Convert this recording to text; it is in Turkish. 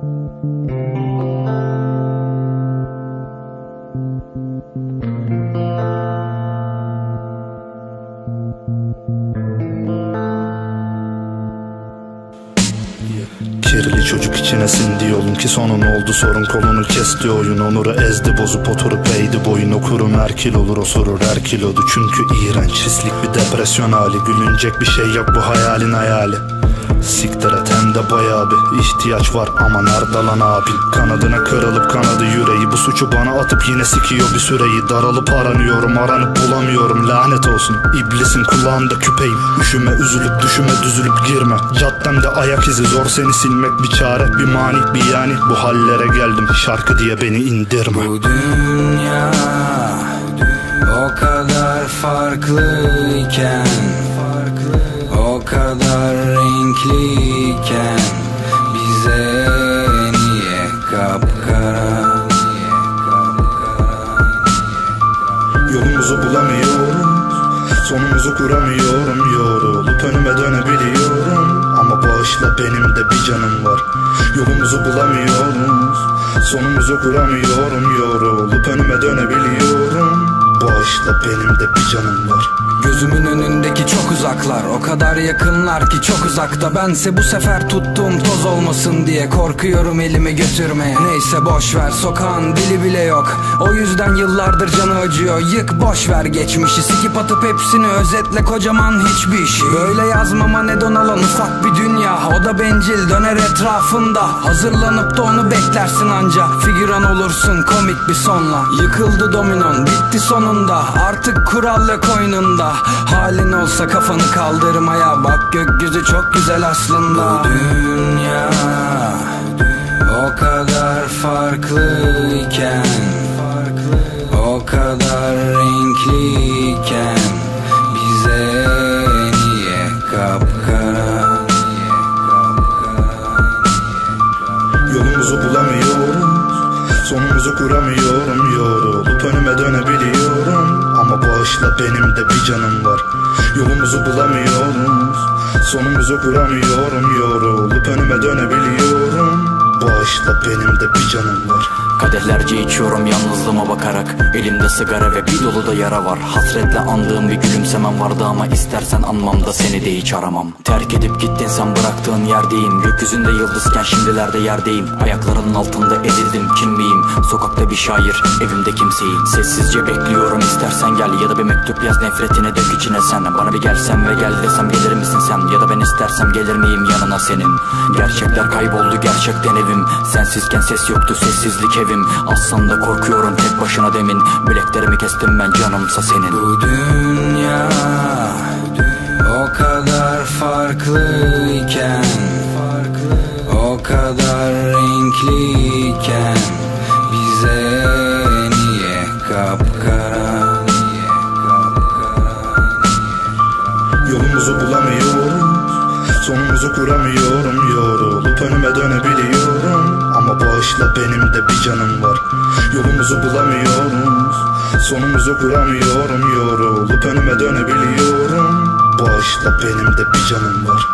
Kirli çocuk içine sindi yolun ki sonun oldu? Sorun kolunu kesti oyun. Onuru ezdi bozup oturup eğdi boyun. Okurum her kil olur osurur her kilodu. Çünkü iğrenç pislik bir depresyon hali. Gülünecek bir şey yok bu hayalin hayali Siktir et hem de bayağı bir ihtiyaç var. Ama nerede lan abin Kanadına kırılıp kanadı yüreği. Bu suçu bana atıp yine sikiyor bir süreyi. Daralıp aranıyorum aranıp bulamıyorum. Lanet olsun. İblisin kulağında küpeyim. Üşüme üzülüp düşüme düzülüp girme. Caddemde ayak izi zor seni silmek bir çare. Bir mani bir yani. Bu hallere geldim. Şarkı diye beni indirme. Bu dünya o kadar farklıyken O kadar renkliyken Bize niye kapkara? Yolumuzu bulamıyorum Sonumuzu kuramıyorum. Yorulup önüme dönebiliyorum. Ama bağışla benim de bir canım var. Yolumuzu bulamıyoruz Sonumuzu kuramıyorum. Yorulup önüme dönebiliyorum Bağışla benim de bir canım var. Gözümün önündeki çok uzaklar O kadar yakınlar ki çok uzakta. Bense bu sefer tuttuğum toz olmasın diye. Korkuyorum elimi götürmeye. Neyse boş ver sokağın dili bile yok. O yüzden yıllardır canı acıyor. Yık boş ver geçmişi. Sikip atıp hepsini özetle kocaman hiçbir şey. Böyle yazmama ne donalan ufak bir dünya. O da bencil döner etrafında Hazırlanıp da onu beklersin anca Figüran olursun komik bir sonla. Yıkıldı dominon bitti sonunda Artık kural yok oyununda. Halin olsa kafanı kaldırmaya Bak gökyüzü çok güzel aslında. Bu dünya o kadar farklıyken O kadar renkliyken Bize niye kapkara? Yolumuzu bulamıyoruz Sonumuzu kuramıyorum. Yorulup önüme dönebiliyorum Ama bağışla benim de bir canım var. Yolumuzu bulamıyoruz Sonumuzu kuramıyorum. Yorulup önüme dönebiliyorum Bağışla benim de bir canım var. Kadehlerce içiyorum yalnızlığıma bakarak. Elimde sigara ve bir dolu da yara var. Hasretle andığım bir gülümsemem vardı ama istersen anmam da seni de hiç aramam. Terk edip gittin sen bıraktığın yerdeyim. Gökyüzünde yıldızken şimdilerde yerdeyim. Ayaklarının altında ezildim kim miyim? Sokakta bir şair evimde kimseyim. Sessizce bekliyorum istersen gel. Ya da bir mektup yaz nefretini dök içine sen. Bana bir gelsen ve gel desem gelir misin sen? Ya da ben istersem gelir miyim yanına senin? Gerçekler kayboldu gerçekten evim Sensizken ses yoktu sessizlik evim. Aslan da korkuyorum tek başına demin. Bileklerimi kestim ben canımsa senin. Bu dünya o kadar farklıyken O kadar renkliyken Bize niye kapkara Yolumuzu bulamıyoruz Sonumuzu kuramıyorum Ama bağışla benim de bir canım var. Yolumuzu bulamıyoruz Sonumuzu kuramıyorum. Yorulup önüme dönebiliyorum. Bağışla benim de bir canım var